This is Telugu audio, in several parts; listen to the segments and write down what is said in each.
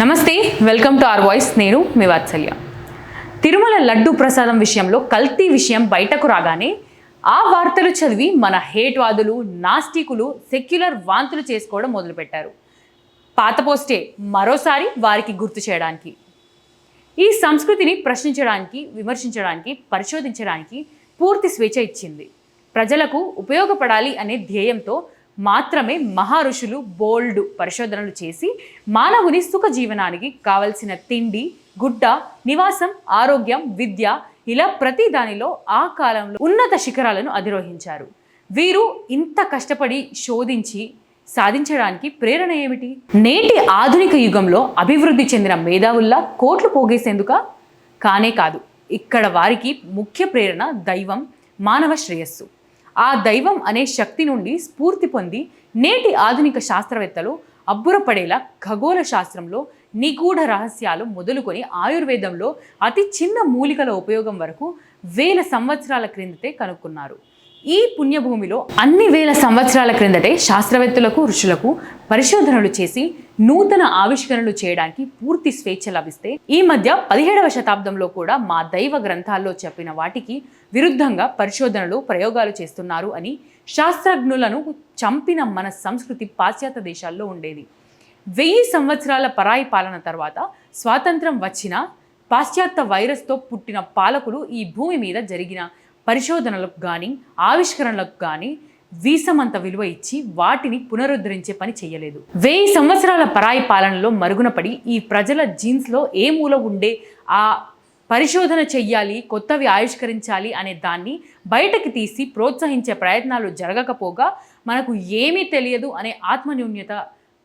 నమస్తే వెల్కమ్ టు ఆర్ వాయిస్. నేను మీ వాత్సల్య. తిరుమల లడ్డు ప్రసాదం విషయంలో కల్తీ విషయం బయటకు రాగానే ఆ వార్తలు చదివి మన హేట్వాదులు నాస్టికులు సెక్యులర్ వాంతులు చేసుకోవడం మొదలుపెట్టారు. పాత పోస్టే మరోసారి వారికి గుర్తు చేయడానికి ఈ సంస్కృతిని ప్రశ్నించడానికి విమర్శించడానికి పరిశోధించడానికి పూర్తి స్వేచ్ఛ ఇచ్చింది. ప్రజలకు ఉపయోగపడాలి అనే ధ్యేయంతో మాత్రమే మహా ఋషులు బోల్డ్ పరిశోధనలు చేసి మానవుని సుఖ జీవనానికి కావలసిన తిండి గుడ్డ నివాసం ఆరోగ్యం విద్య ఇలా ప్రతి దానిలో ఆ కాలంలో ఉన్నత శిఖరాలను అధిరోహించారు. వీరు ఇంత కష్టపడి శోధించి సాధించడానికి ప్రేరణ ఏమిటి? నేటి ఆధునిక యుగంలో అభివృద్ధి చెందిన మేధావుల్లా కోట్లు పోగేసేందుక? కానే కాదు ఇక్కడ వారికి ముఖ్య ప్రేరణ దైవం మానవ శ్రేయస్సు. ఆ దైవం అనే శక్తి నుండి స్ఫూర్తి పొంది నేటి ఆధునిక శాస్త్రవేత్తలు అబ్బురపడేలా ఖగోళ శాస్త్రంలో నిగూఢ రహస్యాలు మొదలుకొని ఆయుర్వేదంలో అతి చిన్న మూలికల ఉపయోగం వరకు వేల సంవత్సరాల క్రిందటే కనుక్కున్నారు. ఈ పుణ్యభూమిలో అన్ని వేల సంవత్సరాల క్రిందటే శాస్త్రవేత్తలకు ఋషులకు పరిశోధనలు చేసి నూతన ఆవిష్కరణలు చేయడానికి పూర్తి స్వేచ్ఛ లభిస్తే ఈ మధ్య పదిహేడవ శతాబ్దంలో కూడా మా దైవ గ్రంథాల్లో చెప్పిన వాటికి విరుద్ధంగా పరిశోధనలు ప్రయోగాలు చేస్తున్నారు అని శాస్త్రజ్ఞులను చంపిన మన సంస్కృతి పాశ్చాత్య దేశాల్లో ఉండేది. వెయ్యి సంవత్సరాల పరాయి పాలన తర్వాత స్వాతంత్రం వచ్చిన పాశ్చాత్య వైరస్తో పుట్టిన పాలకులు ఈ భూమి మీద జరిగిన పరిశోధనలకు కానీ ఆవిష్కరణలకు కానీ వీసమంత విలువ ఇచ్చి వాటిని పునరుద్ధరించే పని చేయలేదు వెయ్యి సంవత్సరాల పరాయి పాలనలో మరుగున పడి ఈ ప్రజల జీన్స్లో ఏ మూల ఉండే ఆ పరిశోధన చెయ్యాలి కొత్తవి ఆవిష్కరించాలి అనే దాన్ని బయటకి తీసి ప్రోత్సహించే ప్రయత్నాలు జరగకపోగా మనకు ఏమీ తెలియదు అనే ఆత్మన్యూన్యత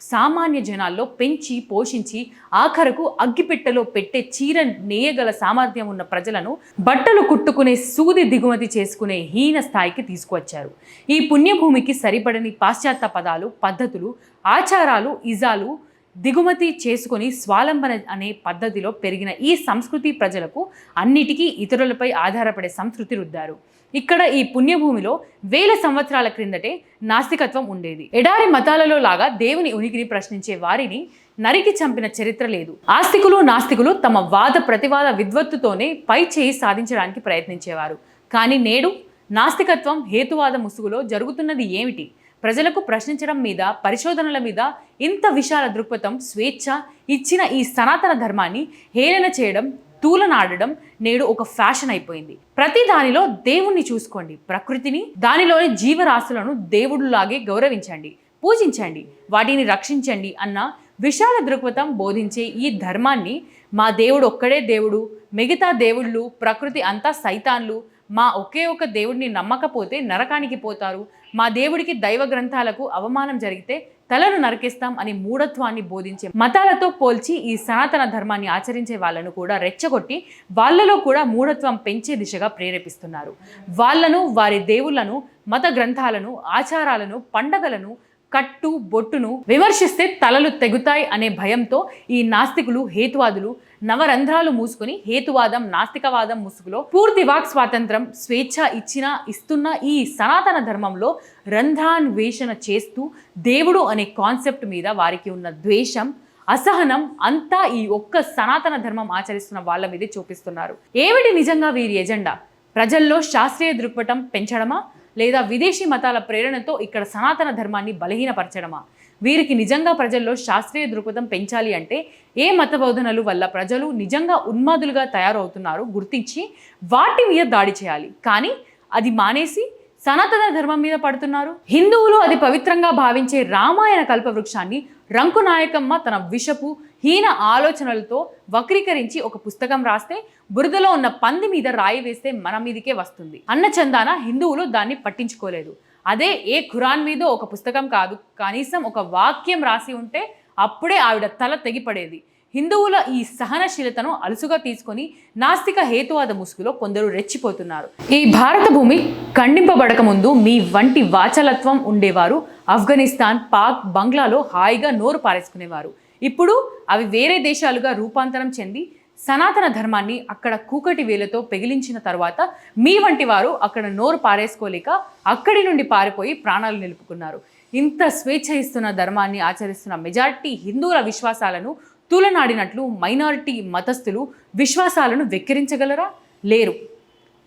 సామాన్య జనాల్లో పెంచి పోషించి ఆఖరకు అగ్గిపెట్టెలో పెట్టే చీర నేయగల సామర్థ్యం ఉన్న ప్రజలను బట్టలు కుట్టుకునే సూది దిగుమతి చేసుకునే హీన స్థాయికి తీసుకువచ్చారు. ఈ పుణ్యభూమికి సరిపడని పాశ్చాత్య పదాలు పద్ధతులు ఆచారాలు ఇజాలు దిగుమతి చేసుకొని స్వాలంబన అనే పద్ధతిలో పెరిగిన ఈ సంస్కృతి ప్రజలకు అన్నిటికీ ఇతరులపై ఆధారపడే సంస్కృతి రుద్దారు. ఇక్కడ ఈ పుణ్యభూమిలో వేల సంవత్సరాల క్రిందటే నాస్తికత్వం ఉండేది. ఎడారి మతాలలో లాగా దేవుని ఉనికిని ప్రశ్నించే వారిని నరికి చంపిన చరిత్ర లేదు. ఆస్తికులు నాస్తికులు తమ వాద ప్రతివాద విద్వత్తుతోనే పై చేయి సాధించడానికి ప్రయత్నించేవారు. కానీ నేడు నాస్తికత్వం హేతువాద ముసుగులో జరుగుతున్నది ఏమిటి? ప్రజలకు ప్రశ్నించడం మీద పరిశోధనల మీద ఇంత విశాల దృక్పథం స్వేచ్ఛ ఇచ్చిన ఈ సనాతన ధర్మాన్ని హేళన చేయడం తూలనాడడం నేడు ఒక ఫ్యాషన్ అయిపోయింది. ప్రతి దానిలో దేవుణ్ణి చూసుకోండి. ప్రకృతిని దానిలోని జీవరాశులను దేవుడులాగే గౌరవించండి పూజించండి వాటిని రక్షించండి అన్న విశాల దృక్పథం బోధించే ఈ ధర్మాన్ని మా దేవుడు ఒక్కడే దేవుడు మిగతా దేవుళ్ళు ప్రకృతి అంతా సైతాన్లు మా ఒకే ఒక దేవుడిని నమ్మకపోతే నరకానికి పోతారు మా దేవుడికి దైవ గ్రంథాలకు అవమానం జరిగితే తలను నరికిస్తాం అని మూఢత్వాన్ని బోధించే మతాలతో పోల్చి ఈ సనాతన ధర్మాన్ని ఆచరించే వాళ్ళను కూడా రెచ్చగొట్టి వాళ్ళలో కూడా మూఢత్వం పెంచే దిశగా ప్రేరేపిస్తున్నారు. వాళ్ళను వారి దేవుళ్ళను మత గ్రంథాలను ఆచారాలను పండగలను కట్టు బొట్టును విమర్శిస్తే తలలు తెగుతాయి అనే భయంతో ఈ నాస్తికులు హేతువాదులు నవరంధ్రాలు మూసుకొని హేతువాదం నాస్తికవాదం ముసుగులో పూర్తి వాక్ స్వాతంత్రం స్వేచ్ఛ ఇచ్చిన ఇస్తున్న ఈ సనాతన ధర్మంలో రంధ్రాన్వేషణ చేస్తూ దేవుడు అనే కాన్సెప్ట్ మీద వారికి ఉన్న ద్వేషం అసహనం అంతా ఈ ఒక్క సనాతన ధర్మం ఆచరిస్తున్న వాళ్ళ మీదే చూపిస్తున్నారు. ఏమిటి నిజంగా వీరి ఎజెండా? ప్రజల్లో శాస్త్రీయ దృక్పథం పెంచడమా? లేదా విదేశీ మతాల ప్రేరణతో ఇక్కడ సనాతన ధర్మాన్ని బలహీనపరచడమా? వీరికి నిజంగా ప్రజల్లో శాస్త్రీయ దృక్పథం పెంచాలి అంటే ఏ మత బోధనలు వల్ల ప్రజలు నిజంగా ఉన్మాదులుగా తయారవుతున్నారు గుర్తించి వాటి మీద దాడి చేయాలి. కానీ అది మానేసి సనాతన ధర్మం మీద పడుతున్నారు. హిందువులు అది పవిత్రంగా భావించే రామాయణ కల్పవృక్షాన్ని రంకు నాయకమ్మ తన విషపు హీన ఆలోచనలతో వక్రీకరించి ఒక పుస్తకం రాస్తే బురదలో ఉన్న పంది మీద రాయి వేస్తే మన మీదకే వస్తుంది. అన్న చందాన హిందువులు దాన్ని పట్టించుకోలేదు. అదే ఏ ఖురాన్ మీద ఒక పుస్తకం కాదు. కనీసం ఒక వాక్యం రాసి ఉంటే అప్పుడే ఆవిడ తల తెగిపడేది. హిందువుల ఈ సహనశీలతను అలుసుగా తీసుకొని నాస్తిక హేతువాద ముసుగులో కొందరు రెచ్చిపోతున్నారు. ఈ భారత భూమి ఖండింపబడక ముందు మీ వంటి వాచలత్వం ఉండేవారు. ఆఫ్ఘనిస్తాన్ పాక్ బంగ్లాలో హాయిగా నోరు పారేసుకునేవారు. ఇప్పుడు అవి వేరే దేశాలుగా రూపాంతరం చెంది సనాతన ధర్మాన్ని అక్కడ కూకటి వేలతో పెగిలించిన తర్వాత మీ వంటి వారు అక్కడ నోరు పారేసుకోలేక అక్కడి నుండి పారిపోయి ప్రాణాలు నిలుపుకున్నారు. ఇంత స్వేచ్ఛ ఇస్తున్న ధర్మాన్ని ఆచరిస్తున్న మెజారిటీ హిందువుల విశ్వాసాలను తూలనాడినట్లు మైనారిటీ మతస్థులు విశ్వాసాలను వెక్కిరించగలరా? లేరు.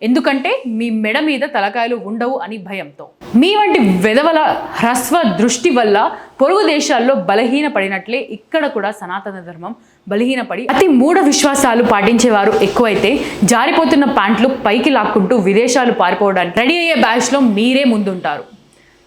ఎందుకంటే మీ మెడ మీద తలకాయలు ఉండవు అని భయంతో. మీ వంటి వెధవల హ్రస్వ దృష్టి వల్ల పొరుగు దేశాల్లో బలహీన పడినట్లే ఇక్కడ కూడా సనాతన ధర్మం బలహీనపడి అతి మూఢ విశ్వాసాలు పాటించేవారు ఎక్కువైతే జారిపోతున్న ప్యాంట్లు పైకి లాక్కుంటూ విదేశాలు పారిపోవడానికి రెడీ అయ్యే బ్యాచ్లో మీరే ముందుంటారు.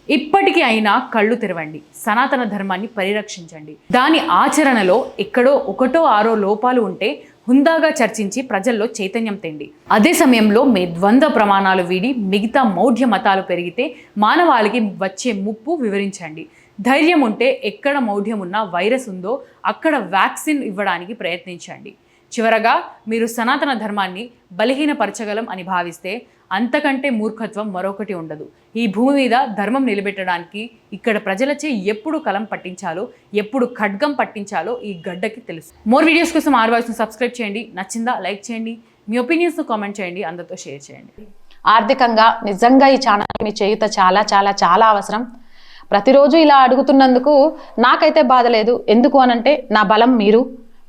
ఇప్పటికీ అయినా కళ్ళు తెరవండి. సనాతన ధర్మాన్ని పరిరక్షించండి. దాని ఆచరణలో ఎక్కడో ఒకటో ఆరో లోపాలు ఉంటే హుందాగా చర్చించి ప్రజల్లో చైతన్యం తెండి. అదే సమయంలో మీ ద్వంద్వ ప్రమాణాలు వీడి మిగతా మౌఢ్య మతాలు పెరిగితే మానవాళికి వచ్చే ముప్పు వివరించండి. ధైర్యం ఉంటే ఎక్కడ మౌఢ్యం ఉన్నా వైరస్ ఉందో అక్కడ వ్యాక్సిన్ ఇవ్వడానికి ప్రయత్నించండి. చివరగా మీరు సనాతన ధర్మాన్ని బలహీనపరచగలం అని భావిస్తే అంతకంటే మూర్ఖత్వం మరొకటి ఉండదు. ఈ భూమి మీద ధర్మం నిలబెట్టడానికి ఇక్కడ ప్రజలచే ఎప్పుడు కలం పట్టించాలో ఎప్పుడు ఖడ్గం పట్టించాలో ఈ గడ్డకి తెలుసు. మోర్ వీడియోస్ కోసం ఆర్వాయిస్ను సబ్స్క్రైబ్ చేయండి. నచ్చిందా లైక్ చేయండి. మీ ఒపీనియన్స్ను కామెంట్ చేయండి. అందరితో షేర్ చేయండి. ఆర్థికంగా నిజంగా ఈ ఛానల్ మీ చేయుత చాలా చాలా చాలా అవసరం. ప్రతిరోజు ఇలా అడుగుతున్నందుకు నాకైతే బాధ లేదు. ఎందుకు అనంటే నా బలం మీరు.